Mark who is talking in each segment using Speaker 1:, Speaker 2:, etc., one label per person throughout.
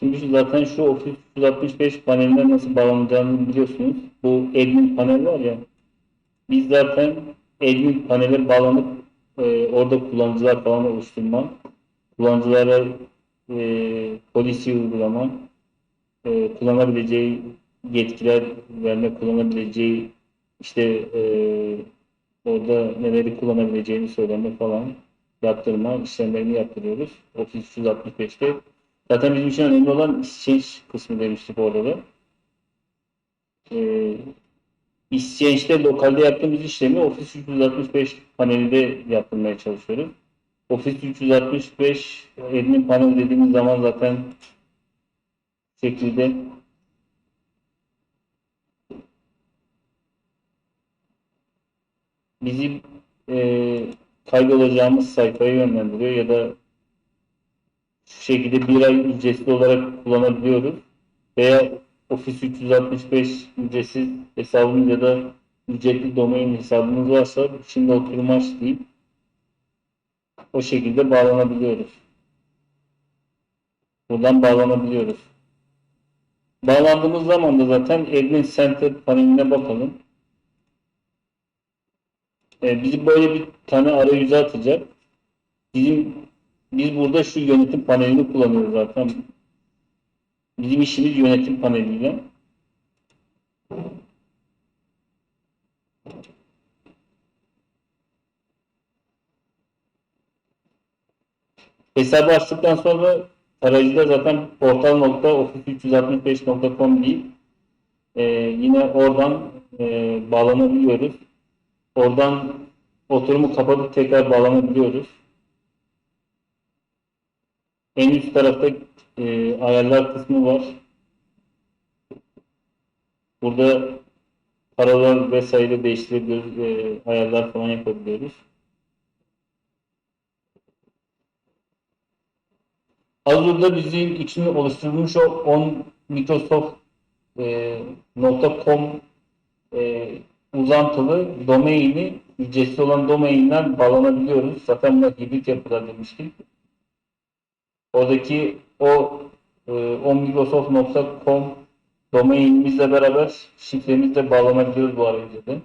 Speaker 1: Şimdi şu- zaten şu Office 365 paneline nasıl bağlanacağını biliyorsunuz. Bu admin panel var ya. Biz zaten admin panele bağlanıp e, orada kullanıcılar falan oluşturma, kullanıcılara e, policy uygulama, e, kullanabileceği yetkiler verme, kullanabileceği işte e, orada neleri kullanabileceğini söyleme falan yaptırma işlemlerini yaptırıyoruz. Office 365'te. Zaten bizim için önemli olan exchange kısmı demiştik orada da. Ee, exchange'de lokalde yaptığımız işlemi Office 365 panelinde yaptırmaya çalışıyoruz. Office 365 admin panel dediğimiz zaman zaten şekilde bizim e, kaydolacağımız sayfaya yönlendiriyor ya da şekilde bir ay ücretsiz olarak kullanabiliyoruz. Veya Office 365 ücretsiz hesabımız ya da ücretli domain hesabımız varsa şimdi oturum aç o şekilde bağlanabiliyoruz. Buradan bağlanabiliyoruz. Bağlandığımız zaman da zaten Admin Center paneline bakalım. Ee, bizi böyle bir tane arayüze atacak. Bizim biz burada şu yönetim panelini kullanıyoruz zaten. Bizim işimiz yönetim paneliyle. Hesabı açtıktan sonra arayüzde zaten portal.office365.com deyip e, yine oradan e, bağlanabiliyoruz. Oradan oturumu kapatıp tekrar bağlanabiliyoruz. En üst tarafta e, ayarlar kısmı var. Burada paralar vesaire değiştirebiliyoruz. E, ayarlar falan yapabiliyoruz. Azure'da bizim için oluşturulmuş o 10 Microsoft e, e, uzantılı domaini ücretsiz olan domainden bağlanabiliyoruz. Zaten buna hibrit yapılar demiştik. Oradaki o e, onmicrosoft.com domainimizle beraber şifremizle bağlanabiliyoruz bu arayüzde.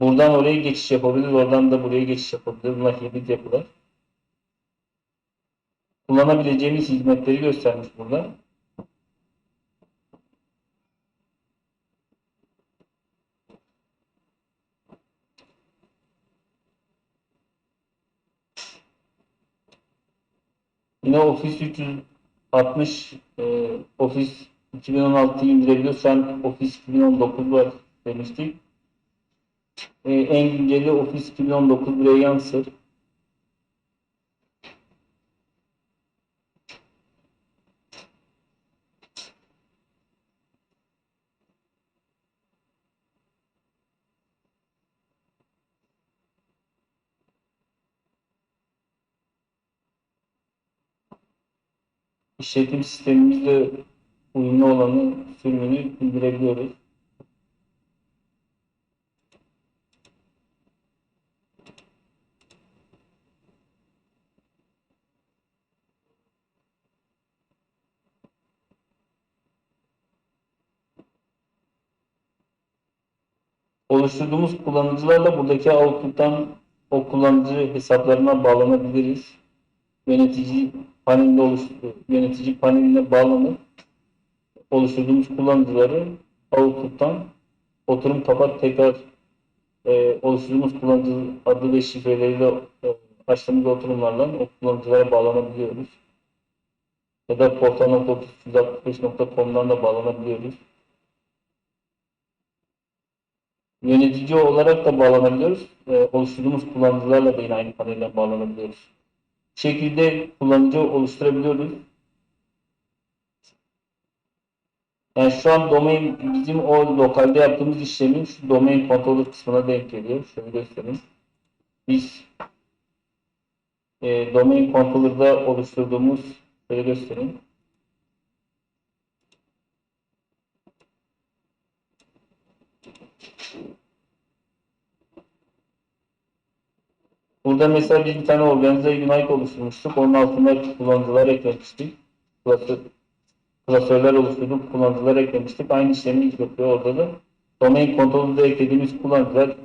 Speaker 1: Buradan oraya geçiş yapabiliriz. Oradan da buraya geçiş yapabiliriz. Bunlar hibrit yapılar. Kullanabileceğimiz hizmetleri göstermiş burada. Yine Office 360 e, Office 2016'yı indirebiliyoruz. Şu an Office 2019 var demiştik. E, en günceli Office 2019 buraya yansır. İşletim sistemimizle uyumlu olanı sürümünü indirebiliyoruz. Oluşturduğumuz kullanıcılarla buradaki Outlook'tan o kullanıcı hesaplarına bağlanabiliriz. Yönetici panelinde oluştur yönetici paneline bağlanıp oluşturduğumuz kullanıcıları Outlook'tan oturum kapat tekrar e, oluşturduğumuz kullanıcı adı ve şifreleriyle e, açtığımız oturumlarla o kullanıcılara bağlanabiliyoruz. Ya da portal.365.com'dan da bağlanabiliyoruz. Yönetici olarak da bağlanabiliyoruz. E, oluşturduğumuz kullanıcılarla da yine aynı panelle bağlanabiliyoruz şekilde kullanıcı oluşturabiliyoruz. Yani şu an domain bizim o lokalde yaptığımız işlemin şu domain controller kısmına denk geliyor. Şöyle göstereyim. Biz e, domain controller'da oluşturduğumuz şöyle göstereyim. Burada mesela biz bir tane organize Unite oluşturmuştuk. Onun altına kullanıcılar eklemiştik. Klasörler oluşturduk, kullanıcılar eklemiştik. Aynı işlemi yapıyor orada da. Domain kontrolünde eklediğimiz kullanıcılar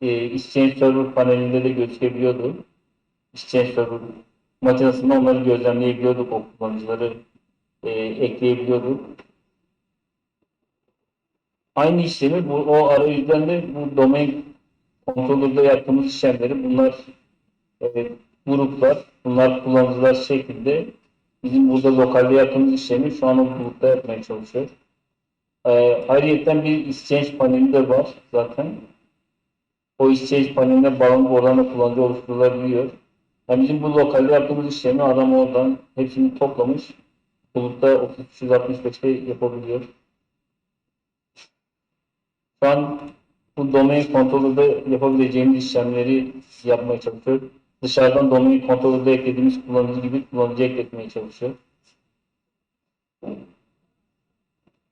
Speaker 1: e, Exchange Server panelinde de gözükebiliyordu. Exchange Server makinesinde onları gözlemleyebiliyorduk, o kullanıcıları e, ekleyebiliyorduk. Aynı işlemi bu o arayüzden de bu domain kontrolörde yaptığımız işlemleri bunlar e, gruplar, bunlar kullanıcılar şeklinde bizim burada lokalde yaptığımız işlemi şu an o grupta yapmaya çalışıyor. E, ayrıca bir exchange paneli de var zaten. O exchange paneline bağlanıp oradan da kullanıcı oluşturulabiliyor. Yani bizim bu lokalde yaptığımız işlemi adam oradan hepsini toplamış. Bulutta Office 365'te yapabiliyor. Şu an bu domain kontrolörde yapabileceğimiz işlemleri yapmaya çalışıyor. Dışarıdan domain kontrolörde eklediğimiz kullanıcı gibi kullanıcı ekletmeye çalışıyor.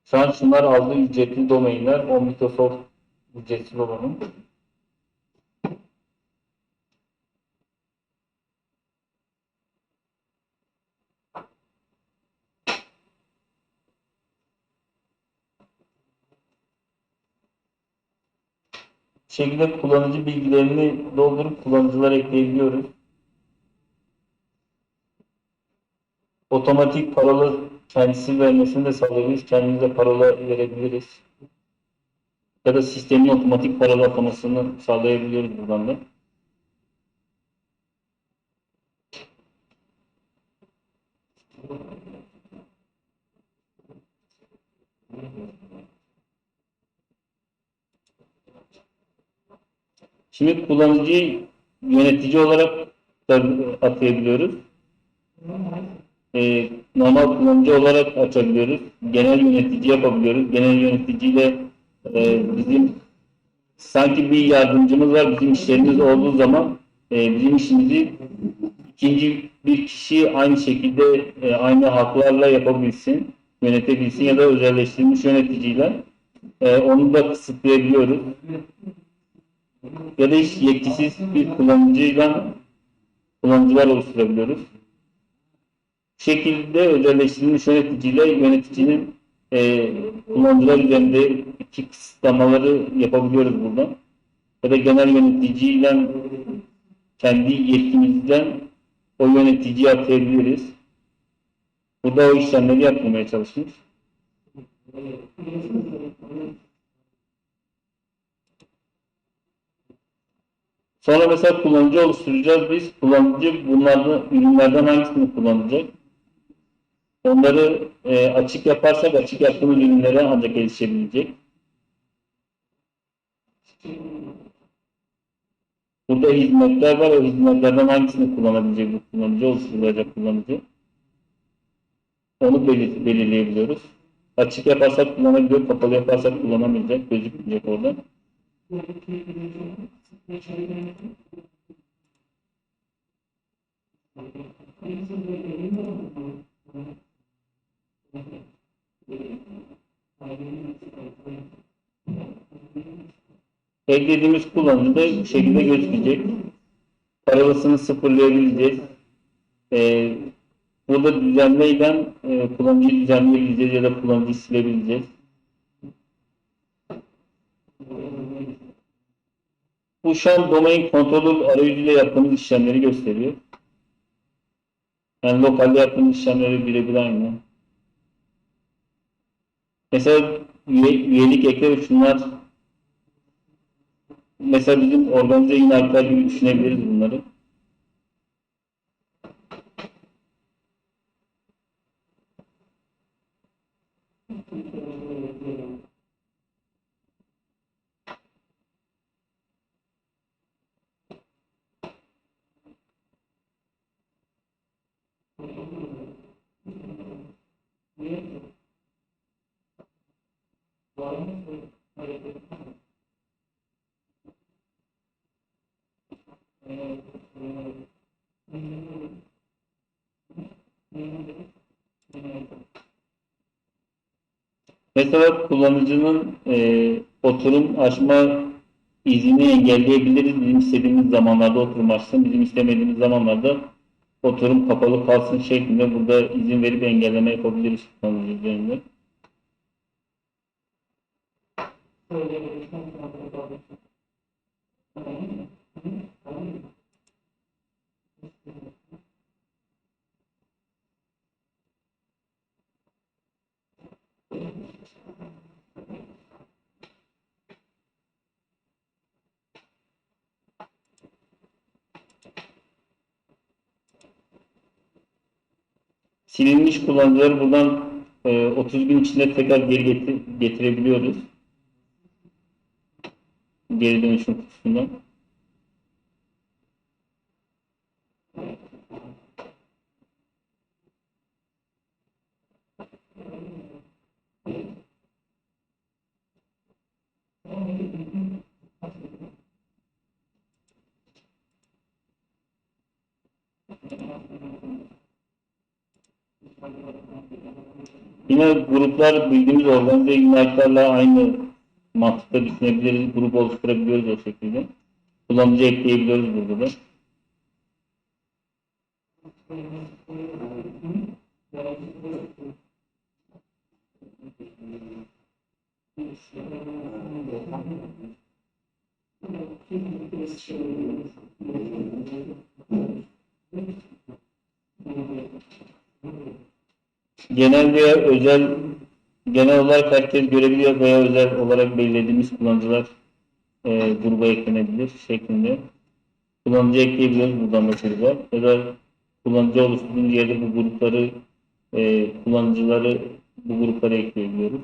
Speaker 1: Şu an şunlar aldığı ücretli domainler. O Microsoft ücretsiz olanın. Şekilde kullanıcı bilgilerini doldurup kullanıcılar ekleyebiliyoruz. Otomatik parola kendisi vermesini de sağlayabiliriz. Kendimiz de parola verebiliriz. Ya da sistemin otomatik parola atamasını sağlayabiliyoruz buradan da. Şimdi kullanıcıyı yönetici olarak da atayabiliyoruz. Ee, normal kullanıcı olarak açabiliyoruz. Genel yönetici yapabiliyoruz. Genel yöneticiyle e, bizim sanki bir yardımcımız var. Bizim işlerimiz olduğu zaman e, bizim işimizi ikinci bir kişi aynı şekilde e, aynı haklarla yapabilsin, yönetebilsin ya da özelleştirilmiş yöneticiyle e, onu da kısıtlayabiliyoruz ya da hiç yetkisiz bir kullanıcıyla kullanıcılar oluşturabiliyoruz. Bu şekilde özelleştirilmiş yöneticiyle yöneticinin e, kullanıcılar üzerinde iki kısıtlamaları yapabiliyoruz burada. Ya da genel yöneticiyle kendi yetkimizden o yöneticiyi atayabiliriz. Burada o işlemleri yapmamaya çalışıyoruz. Sonra mesela kullanıcı oluşturacağız biz. Kullanıcı bunlardan, ürünlerden hangisini kullanacak? Onları e, açık yaparsak açık yaptığımız ürünlere ancak erişebilecek. Burada hizmetler var. O hizmetlerden hangisini kullanabilecek bu kullanıcı, oluşturulacak kullanıcı? Onu belir belirleyebiliyoruz. Açık yaparsak kullanabiliyor, kapalı yaparsak kullanamayacak, gözükmeyecek orada. Eklediğimiz kullanıcı da bu şekilde gözükecek. Parolasını sıfırlayabileceğiz. Ee, burada düzenleyle e, kullanıcıyı düzenleyebileceğiz ya da kullanıcıyı silebileceğiz. Bu an domain kontrolü arayüzüyle yaptığımız işlemleri gösteriyor. Yani lokalde yaptığımız işlemleri birebir aynı. Mesela üye, üyelik ekle ve şunlar mesela bizim organize inaklar gibi düşünebiliriz bunları. Mesela kullanıcının e, oturum açma iznini engelleyebiliriz. Bizim istediğimiz zamanlarda oturum açsın. Bizim istemediğimiz zamanlarda oturum kapalı kalsın şeklinde burada izin verip engelleme yapabiliriz kullanıcı üzerinde. Silinmiş kullanıcıları buradan e, 30 gün içinde tekrar geri getir- getirebiliyoruz. Geri dönüşüm kutusundan. Yine gruplar bildiğimiz organize ignite'larla aynı mantıkta düşünebiliriz. Grup oluşturabiliyoruz o şekilde. Kullanıcı ekleyebiliyoruz burada da. Genel veya özel genel olarak herkes görebiliyor veya özel olarak belirlediğimiz kullanıcılar e, gruba eklenebilir şeklinde. Kullanıcı ekleyebiliyoruz buradan mesela. Ya da kullanıcı oluşturduğumuz yerde bu grupları e, kullanıcıları bu gruplara ekleyebiliyoruz.